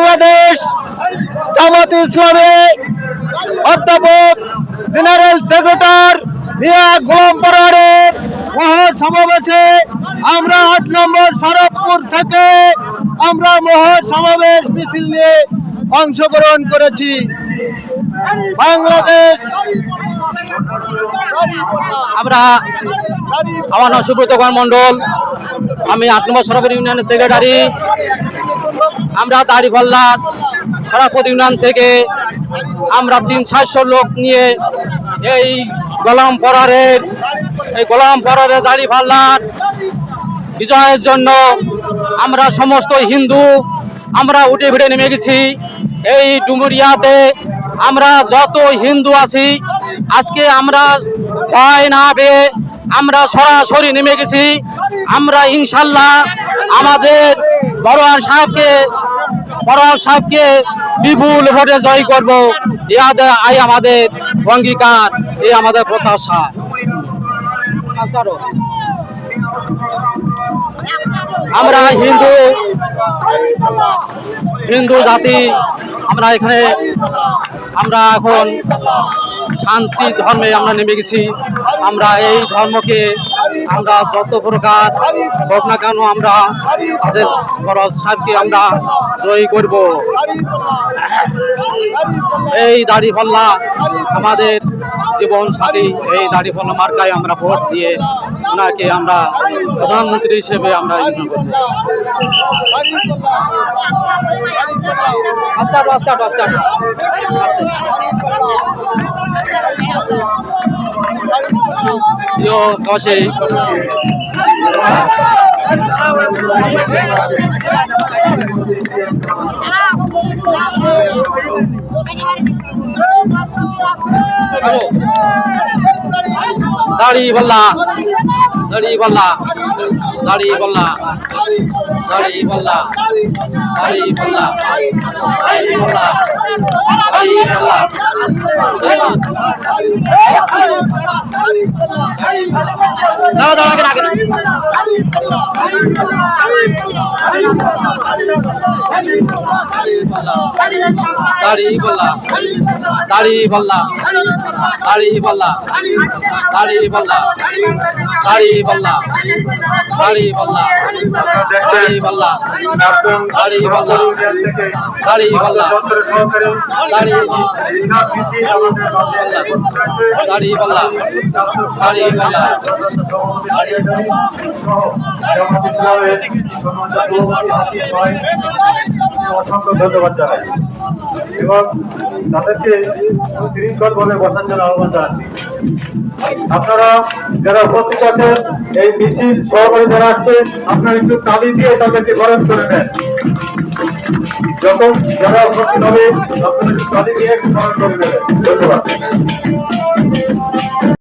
বাংলাদেশ জামাত ইসলামী অধ্যাপক general secretary মিয়া গোলাম পরারের মহাসমাবেশে আমরা আট নম্বর শরৎপুর থেকে আমরা মহাসমাবেশ মিছিল নিয়ে অংশগ্রহণ করেছি। বাংলাদেশ আমরা আমার নাম সুব্রত কুমার মন্ডল আমি আট নম্বর সরকারি ইউনিয়নের সেক্রেটারি আমরা দাড়িপাল্লা সরাপত ইউনিয়ন থেকে আমরা তিন সাতশো লোক নিয়ে এই গোলাম পরারের, এই গোলাম পরারের দাড়িপাল্লার বিজয়ের জন্য আমরা সমস্ত হিন্দু আমরা উঠে ভিড়ে নেমে গেছি। এই ডুমুরিয়াতে আমরা যত হিন্দু আছি, আজকে আমরা ভয় না পেয়ে আমরা সরাসরি নেমে গেছি। আমরা ইনশাল্লাহ আমাদের বড়োয়ান সাহেবকে বড়োয়ান সাহেবকে বিপুল ভোটে জয় করব। ইয়াদে আই আমাদের অঙ্গীকার এই আমাদের প্রত্যাশা। আমরা হিন্দু হিন্দু জাতি, আমরা এখানে, আমরা এখন শান্তি ধর্মে আমরা নেমে গেছি। আমরা এই ধর্মকে আমরা যত প্রকার হোক না কেন আমরা তাদের বড় সাহেবকে আমরা জয়ী করব। এই দাড়ি পাল্লা আমাদের জীবন সাথী এই দাড়ি পাল্লা মার্কায় আমরা ভোট দিয়ে ওনাকে আমরা প্রধানমন্ত্রী হিসেবে আমরা ইউনিয়ন করব। আস্তে হাঁটো, আস্তে আস্তে do Kashi Dari Balla. Dari Balla. Dari Balla. Dari Balla. Ali দাঁড়া দাঁড়া দাড়ি পাল্লা দাড়ি পাল্লা দাড়ি পাল্লা দাড়ি পাল্লা দাড়ি পাল্লা দাড়ি পাল্লা দাড়ি পাল্লা দাড়ি পাল্লা দাড়ি পাল্লা দাড়ি দাড়ি দাড়ি পাল্লা অসংখ্য ধন্যবাদ জানাই এবং তাদেরকে শৃঙ্খল বলে বসার জন্য আহ্বান জানাচ্ছি, আপনারা যারা উপস্থিত আছেন, এই মিছিল সহকারে যারা আসছে আপনারা একটু তালি দিয়ে তাদেরকে বরণ করে নেন যখন যারা উপস্থিত হবে আপনারা একটু তালি দিয়ে একটু বরণ করে নেবেন। ধন্যবাদ